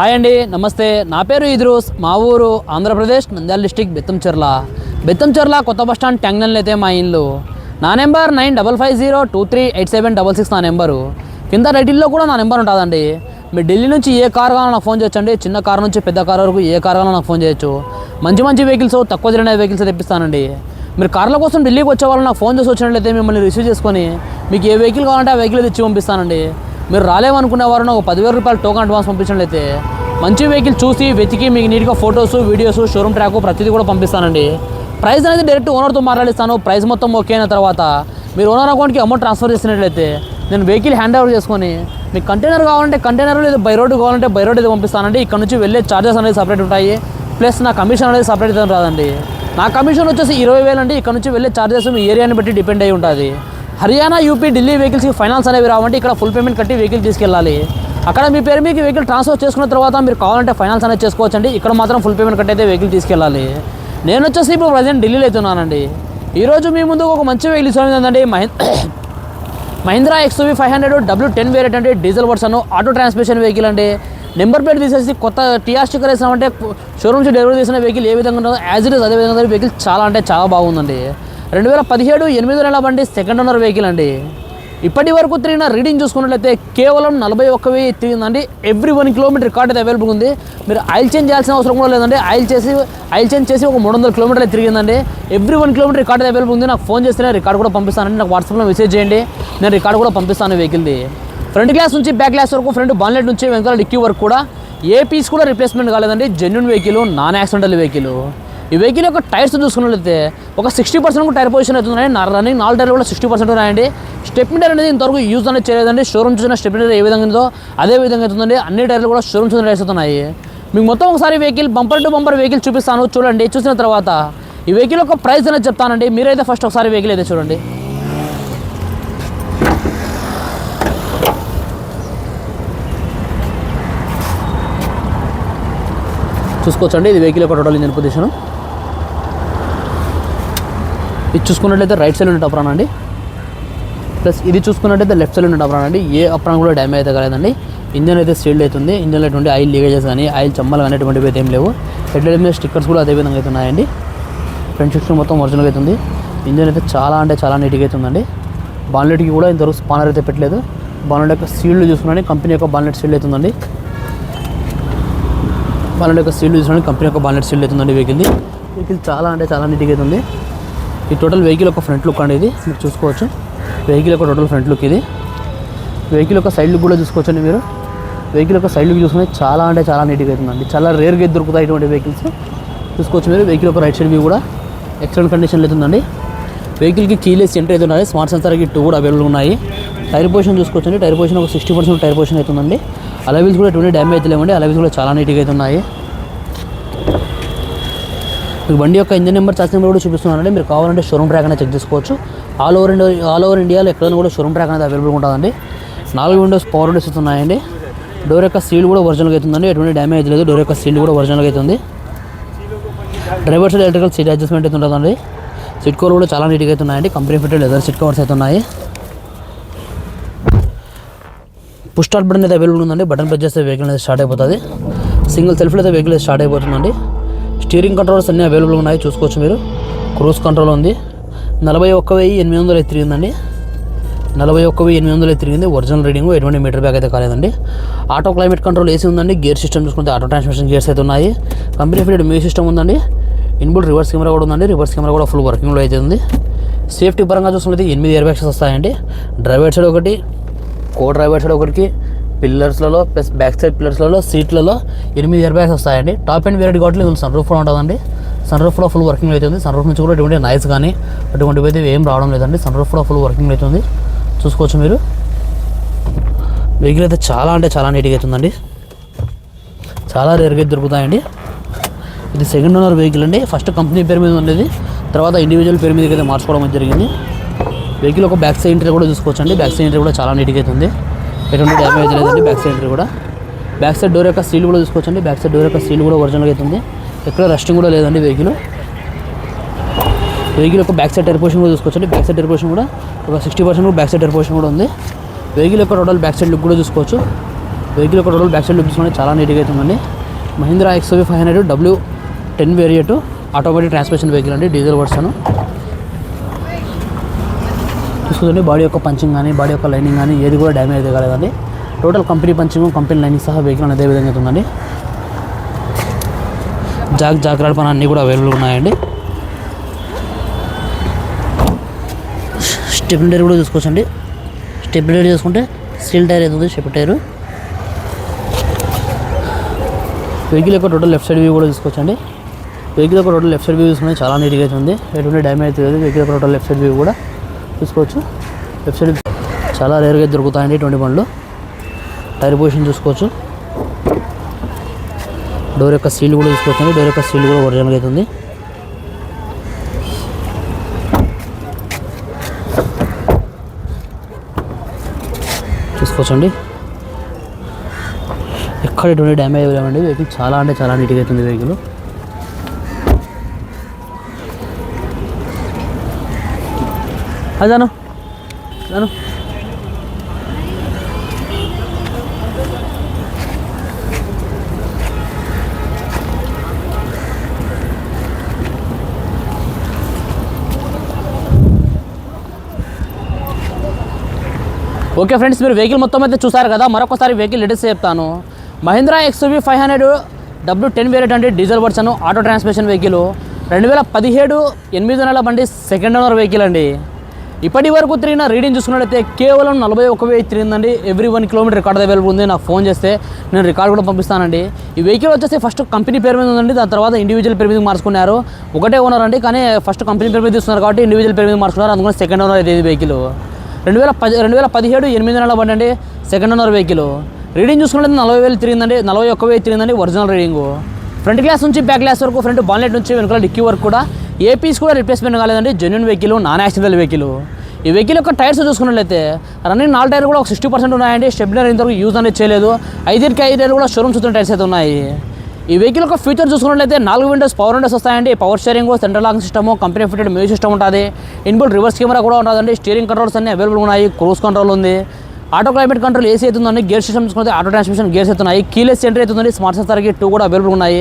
Hi అండి నమస్తే. నా పేరు ఇద్రూస్. మా ఊరు ఆంధ్రప్రదేశ్ నంద్యాల డిస్టిక్ బెత్తంచెర్ల బెత్తంచెర్ల కొత్త బస్ స్టాండ్ ట్యాంగ్నల్ అయితే మా ఇల్లు. నా number nine double five zero two three eight seven double six నా నెంబరు. కింద రైటిల్లో కూడా నా నెంబర్ ఉంటుందండి. మీరు ఢిల్లీ నుంచి ఏ కార్ కావాలో నాకు ఫోన్ చేయొచ్చండి. చిన్న కార్ నుంచి పెద్ద కార్ వరకు ఏ కార్ కావాలో నాకు ఫోన్ చేయొచ్చు. మంచి మంచి వెహికల్స్ తక్కువ తిరిగిన వెహికల్స్ తెప్పిస్తానండి. మీరు కార్ల కోసం ఢిల్లీకి వచ్చే వాళ్ళు నాకు ఫోన్ చేసి వచ్చినట్లయితే మిమ్మల్ని రిసీవ్ చేసుకొని మీకు ఏ వెహికల్ కావాలంటే ఆ వెహికల్ తెచ్చి పంపిస్తానండి. మీరు రాలేమనుకునే వారు ఒక పదివేల రూపాయలు టోకన్ అడ్వాన్స్ పంపించినట్లయితే మంచి వెహికల్ చూసి వెతికి మీకు నీట్గా ఫొటోస్ వీడియోస్ షోరూమ్ ట్రాక్ ప్రతిదీ కూడా పంపిస్తానండి. ప్రైస్ అనేది డైరెక్ట్ ఓనర్తో మాట్లాడిస్తాను. ప్రైస్ మొత్తం ఓకే అయిన తర్వాత మీరు ఓనర్ అకౌంట్కి అమౌంట్ ట్రాన్స్ఫర్ చేసినట్లయితే నేను వెహికల్ హ్యాండ్ ఓవర్ చేసుకొని మీకు కంటైనర్ కావాలంటే కంటైనర్ లేదా బై రోడ్ కావాలంటే బై రోడ్ ఇది పంపిస్తానండి. ఇక్కడ నుంచి వెళ్ళే ఛార్జెస్ అనేది సపరేట్ ఉంటాయి. ప్లస్ నా కమిషన్ అనేది సపరేట్ రాదండి. నా కమిషన్ వచ్చేసి ఇరవై వేలు అండి. ఇక్కడ నుంచి వెళ్ళే ఛార్జెస్ మీ ఏరియాని బట్టి డిపెండ్ అయి ఉంటుంది. హర్యానా యూపీ ఢిల్లీ వెహికల్స్కి ఫైనాన్స్ అనేవి రావంటే ఇక్కడ ఫుల్ పేమెంట్ కట్టి వెహికల్ తీసుకెళ్ళాలి. అక్కడ మీ పేరు మీకు వెహికల్ ట్రాన్స్ఫర్ చేసుకున్న తర్వాత మీరు కావాలంటే ఫైనాన్స్ అనేది చేసుకోవచ్చండి. ఇక్కడ మాత్రం ఫుల్ పేమెంట్ కట్టి అయితే వెహికల్ తీసుకెళ్ళాలి. నేను వచ్చేసి ఇప్పుడు ప్రజెంట్ ఢిల్లీలో అవుతున్నానండి. ఈరోజు మీ ముందు ఒక మంచి వెహికల్ ఇస్తుంది ఏంటంటే Mahindra XUV five hundred W ten variant అంటే diesel version auto transmission vehicle అండి. నెంబర్ ప్లేట్ తీసేసి కొత్త టీఆర్ స్టిక్కర్ వేసినామంటే షోరూమ్ నుంచి డెలివరీ చేసిన వెహికల్ ఏ విధంగా ఉంటుందో యాజ్ ఇట్ ఇస్ అదే విధంగా వెహికల్ చాలా అంటే చాలా బాగుందండి. రెండు వేల పదిహేడు ఎనిమిది నెలల బండి సెకండ్ ఓనర్ వెహికల్ అండి. ఇప్పటి వరకు తిరిగిన రీడింగ్ చూసుకున్నట్లయితే కేవలం నలభై ఒక్క వెయ్యి తిరిగిందండి. ఎవ్రీ వన్ కిలోమీటర్ రికార్డ్ అయితే అవైలబుల్ ఉంది. మీరు ఆయిల్ చేంజ్ చేయాల్సిన అవసరం కూడా లేదండి. ఆయిల్ చేసి ఆయిల్ చేంజ్ చేసి ఒక మూడు వందల కిలోమీటర్లు తిరిగిందండి. ఎవ్రీ వన్ కిలోమీటర్ రికార్డ్ అయితే అవైలబుల్ ఉంది. నాకు ఫోన్ చేస్తే రికార్డ్ కూడా పంపిస్తానండి. నాకు వాట్సాప్లో మెసేజ్ చేయండి. నేను రికార్డ్ కూడా పంపిస్తాను వెహికల్ది ఫ్రంట్ గ్లాస్ నుంచి బ్యాక్ గ్లాస్ వరకు ఫ్రంట్ బాన్లెట్ నుంచి వెనకాల డిక్కీ వరకు కూడా. ఏ పీస్ కూడా రిప్లేస్మెంట్ కాలేదండి. Genuine vehicle non accidental vehicle ఈ వెహికల్ యొక్క టైర్స్ చూసుకున్నట్లయితే ఒక సిక్స్టీ పర్సెంట్ టైర్ పొజిషన్ అవుతుందండి నా రన్నింగ్ నాలుగు టైర్లు కూడా సిక్స్టీ పర్సెంట్ ఉన్నాయండి. స్టెప్ అనేది ఇంతవరకు యూజ్ అనేది చేయలేదండి. షోరూమ్ చూసిన స్టెప్ ఏ విధంగా ఉందో అదే విధంగా అవుతుందండి. అన్ని టైర్లు కూడా షోరూమ్ చూసిన టైర్స్ అవుతున్నాయి. మీకు మొత్తం ఒకసారి vehicle bumper to bumper vehicle చూపిస్తాను. చూడండి చూసిన తర్వాత ఈ వెహికల్ యొక్క ప్రైస్ అనేది చెప్తానండి. మీరైతే ఫస్ట్ ఒకసారి వెహికల్ అయితే చూడండి. చూసుకోవచ్చండి. ఇది వెహికల్ యొక్క టోటల్ ఇంజన్ పొజిషన్ ఇది చూసుకున్నట్లయితే రైట్ సైడ్ ఉండే అప్రాన్ అండి. ప్లస్ ఇది చూసుకున్నట్టయితే లెఫ్ట్ సైడ్ ఉండే అప్రాన్ అండి. ఏ అప్రాన్ కూడా డ్యామేజ్ అయితే కాలేదండి. ఇంజన్ అయితే సీల్డ్ అవుతుంది. ఇంజన్లో ఎటువంటి ఆయిల్ లీకేజెస్ కానీ ఆయిల్ చమ్మలు కానీ ఎటువంటివి అయితే ఏం లేవు. హెడ్ లైట్ మీద స్టిక్కర్స్ కూడా అదే విధంగా అయితే ఉన్నాయండి. ఫ్రంట్ సిక్స్ మొత్తం ఒరిజినల్ అవుతుంది ఇంజన్ అయితే చాలా అంటే చాలా నీట్గా అవుతుందండి బాన్లెట్కి కూడా ఇంతవరకు స్పానర్ అయితే పెట్టలేదు. బాన్లెట్ యొక్క సీల్డ్ చూసుకున్నాను కంపెనీ యొక్క బాన్లెట్ సీల్డ్ అవుతుందండి బాన్లెట్ యొక్క సీల్డ్ చూసుకుని కంపెనీ యొక్క బాన్లెట్ సీల్డ్ అవుతుందండి వెహికల్ది వెహికల్ చాలా అంటే చాలా నీట్గా అవుతుంది ఈ టోటల్ వెహికల్ ఒక ఫ్రంట్ లుక్ అండి ఇది మీరు చూసుకోవచ్చు. వెహికల్ ఒక టోటల్ ఫ్రంట్ లుక్ ఇది. వెహికల్ ఒక సైడ్ లుక్ కూడా చూసుకోవచ్చండి మీరు. వెహికల్ ఒక సైడ్ లుక్ చూసుకుని చాలా అంటే చాలా నీట్గా అవుతుందండి చాలా రేర్గా దొరుకుతాయి ఇటువంటి వెహికల్స్. చూసుకోవచ్చు మీరు. వెహికల్ ఒక రైట్ సైడ్ వ్యూ కూడా ఎక్సలెంట్ కండిషన్లో అవుతుందండి వెహికల్కి కీలెస్ ఎంటర్ అయితే ఉన్నాయి స్మార్ట్ సెన్సార్ టూ కూడా అవైలబుల్ ఉన్నాయి. టైర్ పొజిషన్ చూసుకోవచ్చండి. టైర్ పొజిషన్ ఒక సిక్స్టీ పర్సెంట్ టైర్ పొజిషన్ అవుతుందండి అలవిల్స్ కూడా ఎటువంటి డ్యామేజ్ అయితే లేవండి. కూడా చాలా నీట్గా అయితే ఉన్నాయి. మీకు బండి యొక్క ఇంజిన్ నెంబర్ చార్జ్ నెంబర్ కూడా చూపిస్తున్నానండి. మీరు కావాలంటే షోరూమ్ ట్రాక్ అనేది చెక్ చేసుకోవచ్చు. All over India all over ఇండియాలో ఎక్కడైనా కూడా షోరూమ్ ట్రాక్ అనేది అవైలబుల్ ఉంటుందండి. నాలుగు విండోస్ పవర్ విండోస్ ఉన్నాయండి డోర్ యొక్క సీల్ కూడా ఒరిజినల్గా అవుతుందండి. ఎటువంటి డ్యామేజ్ లేదు. డోర్ యొక్క సీల్ కూడా ఒరిజినల్గా అవుతుంది. Driver side electrical seat adjustment అయితే ఉంటుందండి. సిట్ కవర్ కూడా చాలా నీట్గా అయితే ఉన్నాయండి company fitted leather seat covers అయితే ఉన్నాయి. పుష్ స్టార్ట్ బటన్ అయితే అవైలబుల్ ఉందండి. బటన్ ప్రెస్ చేస్తే వెహికల్ అనేది స్టార్ట్ అయిపోతుంది. సింగిల్ సెల్ఫ్లో అయితే వెహికల్ స్టార్ట్ అయిపోతుందండి. స్టీరింగ్ కంట్రోల్స్ అన్నీ అవైలబుల్ ఉన్నాయి చూసుకోవచ్చు మీరు. క్రూజ్ కంట్రోల్ ఉంది. నలభై ఒక్క వెయ్యి ఎనిమిది వందలు అయితే తిరిగిందండి. నలభై ఒక్క వెయ్యి ఎనిమిది వందలు అయితే తిరిగింది. ఒరిజినల్ రీడింగ్ ఎటువంటి మీటర్ బ్యాగ్ అయితే కాలేదండి. ఆటో క్లైమేట్ కంట్రోల్ ఏసీ ఉందండి. గేర్ సిస్టమ్ చూసుకుంటే ఆటో ట్రాన్స్మిషన్ గేర్స్ అయితే ఉన్నాయి. కంపెనీ ఫిటెడ్ మ్యూజిక్ సిస్టమ్ ఉందండి. ఇన్బుల్ రివర్స్ కెమెరా కూడా ఉందండి. రివర్స్ కెమెరా కూడా ఫుల్ వర్కింగ్లో అయితే ఉంది. సేఫ్టీ పరంగా చూసుకుంటే ఎనిమిది ఇయర్ బ్యాగ్స్ వస్తాయండి. డ్రైవర్ సైడ్ ఒకటి కో డ్రైవర్ సైడ్ ఒకటికి పిల్లర్స్లలో ప్లస్ బ్యాక్ సైడ్ పిల్లర్స్లలో సీట్లలో ఎనిమిది ఇయర్ బ్యాగ్స్ వస్తాయండి. టాప్ అండ్ వేరే కాబట్టి ఇది సన్ రూఫ్లో ఉంటుందండి. సన్ రూఫ్లో ఫుల్ వర్కింగ్ అవుతుంది. సన్ రూఫ్ నుంచి కూడా ఎటువంటి నైస్ కానీ అటువంటివి అయితే ఏం రావడం లేదండి. సన్ రూఫ్లో ఫుల్ వర్కింగ్ అవుతుంది. చూసుకోవచ్చు మీరు. వెహికల్ అయితే చాలా అంటే చాలా నీట్గా అవుతుందండి. చాలా రేర్గా దొరుకుతాయండి. ఇది సెకండ్ ఓనర్ వెహికల్ అండి. ఫస్ట్ కంపెనీ పేరు మీద ఉండేది. తర్వాత ఇండివిజువల్ పేరు మీదకి అయితే మార్చుకోవడం జరిగింది. వెహికల్ ఒక బ్యాక్ సైడ్ ఎంట్రీ కూడా చూసుకోవచ్చండి. బ్యాక్ సైడ్ ఎంట్రీ కూడా చాలా నీట్గా అవుతుంది. ఎటువంటి డ్యామేజ్ లేదండి. బ్యాక్ సైడ్ కూడా. బ్యాక్ సైడ్ డోర్ యొక్క సీల్ కూడా చూసుకోవచ్చు బ్యాక్ సైడ్ డోర్ యొక్క సీల్ కూడా ఒరిజినల్గా అవుతుంది ఎక్కడ రస్టింగ్ కూడా లేదండి వెహికల్ వెహికల్ యొక్క బ్యాక్ సైడ్ టైర్ పొజిషన్ కూడా చూసుకోవచ్చండి. బ్యాక్ సైడ్ టైర్ పొజిషన్ కూడా ఒక sixty percent back side tyre position కూడా ఉంది. వెహికల్ యొక్క టోటల్ బ్యాక్ సైడ్ లుక్ కూడా చూసుకోవచ్చు. వెహికల్ యొక్క టోటల్ బ్యాక్ సైడ్ లుక్ చూసుకుంటే చాలా నీట్గా అవుతుందండి Mahindra XUV five hundred W ten variant automatic transmission vehicle అండి. డీజిల్ వర్షన్ చూసుకుంటే బాడీ యొక్క పంచింగ్ కానీ బాడీ యొక్క లైనింగ్ కానీ ఏది కూడా డ్యామేజ్ అయితే కాలేదండి. Total company punching company lining సహా వెహికల్ అదే విధంగా ఉందండి. జాక్ జాగ్రత్త పని అన్నీ కూడా అవైలబుల్ ఉన్నాయండి. స్టెప్ టైర్ కూడా చూసుకోవచ్చండి. స్టెప్ టైర్ చూసుకుంటే స్టీల్ టైర్ అవుతుంది స్టెప్ టైర్ వెహికల్ యొక్క టోటల్ లెఫ్ట్ సైడ్ వ్యూ కూడా తీసుకోవచ్చండి వెహికల్ యొక్క టోటల్ లెఫ్ట్ సైడ్ వ్యూ చూసుకుంటే చాలా నీట్గా ఉంది. ఎటువంటి డ్యామేజ్ అయితే లేదు. వెహికల్ యొక్క టోటల్ లెఫ్ట్ సైడ్ వ్యూ కూడా. చూసుకోవచ్చు. లెఫ్ట్ సైడ్ చాలా రేర్గా దొరుకుతాయండి ఇటువంటి బండ్లు. టైర్ పొజిషన్ చూసుకోవచ్చు. డోర్ యొక్క సీల్ కూడా తీసుకోవచ్చండి డోర్ యొక్క సీల్ కూడా ఒరిజినల్గా అవుతుంది చూసుకోవచ్చండి. ఎక్కడ ఎటువంటి డ్యామేజ్ అవ్వలేమండి వెహికల్ చాలా అంటే చాలా నీట్గా అవుతుంది వెహికల్ అదాను అదాను ఓకే ఫ్రెండ్స్ మీరు వెహికల్ మొత్తం అయితే చూసారు కదా మరొకసారి వెహికల్ డీటెయిల్స్ చెప్తాను. Mahindra XUV five hundred W ten variant అంటే diesel version auto transmission vehicle రెండు వేల పదిహేడు ఎనిమిది నెలల బండి సెకండ్ ఓనర్ వెహికల్ అండి. ఇప్పటి వరకు తిరిగిన రీడింగ్ చూసుకున్నట్లయితే కేవలం నలభై ఒక వెయ్యి తిరిగిందండి. Every one kilometre record available ఉంది. నాకు ఫోన్ చేస్తే నేను రికార్డ్ కూడా పంపిస్తానండి. ఈ వెహికల్ వచ్చేసి ఫస్ట్ కంపెనీ పేరు మీద ఉందండి. దాని తర్వాత ఇండివిజువల్ పేరు మీద మార్చుకున్నారు. ఒకటే ఓనర్ అండి కానీ ఫస్ట్ కంపెనీ పేరు మీద ఇస్తున్నారు కాబట్టి ఇండివిజువల్ పేరు మీద మార్చుకున్నారు. అందుకని సెకండ్ ఓనర్ అయితే ఇది వెహికల్ రెండు వేల పది రెండు వేల పదిహేడు ఎనిమిది నెలల పడండి సెకండ్ ఓనర్ వెహికల్ రీడింగ్ చూసుకుంటే నలభై వేలు తిరిగిందండి. నలభై ఒక్క వెయ్యి తిరిగిందండి. ఒరిజినల్ రీడింగు ఫ్రంట్ గ్లాస్ నుంచి బ్యాక్ గ్లాస్ వరకు ఫ్రంట్ బాన్లెట్ నుంచి వెనుకల డిక్కీ వరకు కూడా ఏ పీస్ కూడా రిప్లేస్మెంట్ కాలేదండి. Genuine vehicle non accidental vehicle ఈ వెహికల్ యొక్క టైర్స్ చూసుకున్నట్లయితే రన్నింగ్ నాలుగు టైర్లు కూడా ఒక సిక్స్టీ పర్సెంట్ ఉన్నాయండి. స్టెబ్లర్ ఇంతవరకు యూజ్ అనేది చేయలేదు. ఐదుకి ఐదు టైర్లు కూడా షోరూమ్ చూస్తున్న టైర్స్ అయితే ఉన్నాయి. ఈ వెహికల్ యొక్క ఫీచర్ చూసుకున్నట్లయితే నాలుగు విండోస్ పవర్ విండోస్ వస్తాయండి. Power steering central lock system company fitted music system ఉంటుంది. ఇన్బుల్ రివర్స్ కెమెరా కూడా ఉంటుందండి. స్టీరింగ్ కంట్రోల్స్ అన్ని అవైలబుల్ ఉన్నాయి. క్రూజ్ కంట్రోల్ ఉంది. ఆటో క్లైమేట్ కంట్రోల్ ఏసీ అవుతుందండి గేర్ సిస్టమ్ చూసుకుంటే ఆటో ట్రాన్స్మిషన్ గేర్స్ అవుతున్నాయి కీలెస్ ఎంట్రీ అవుతుంది స్మార్ట్ సెన్సార్కి టూ కూడా అవైలబుల్ ఉన్నాయి.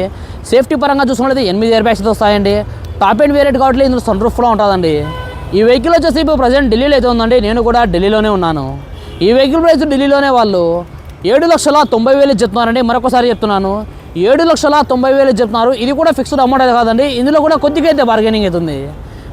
సేఫ్టీ పరంగా చూసుకున్నట్లయితే ఎనిమిది ఇయర్ బ్యాగ్స్ వస్తాయండి. టాప్ అండ్ వేరియట్ కాబట్టి ఇందులో సన్ రూఫ్ కూడా ఉంటుందండి. ఈ వెహికల్ వచ్చేసి ఇప్పుడు ప్రజెంట్ ఢిల్లీలో అయితే ఉందండి. నేను కూడా ఢిల్లీలోనే ఉన్నాను. ఈ వెహికల్ ప్రైస్ ఢిల్లీలోనే వాళ్ళు ఏడు లక్షల తొంభై వేలు చెప్తున్నారండి. మరొకసారి చెప్తున్నాను. ఏడు లక్షల తొంభై వేలు చెప్తున్నారు. ఇది కూడా ఫిక్స్డ్ అమౌంట్ అయితే కాదండి. ఇందులో కూడా కొద్దిగా అయితే బార్గెనింగ్ అవుతుంది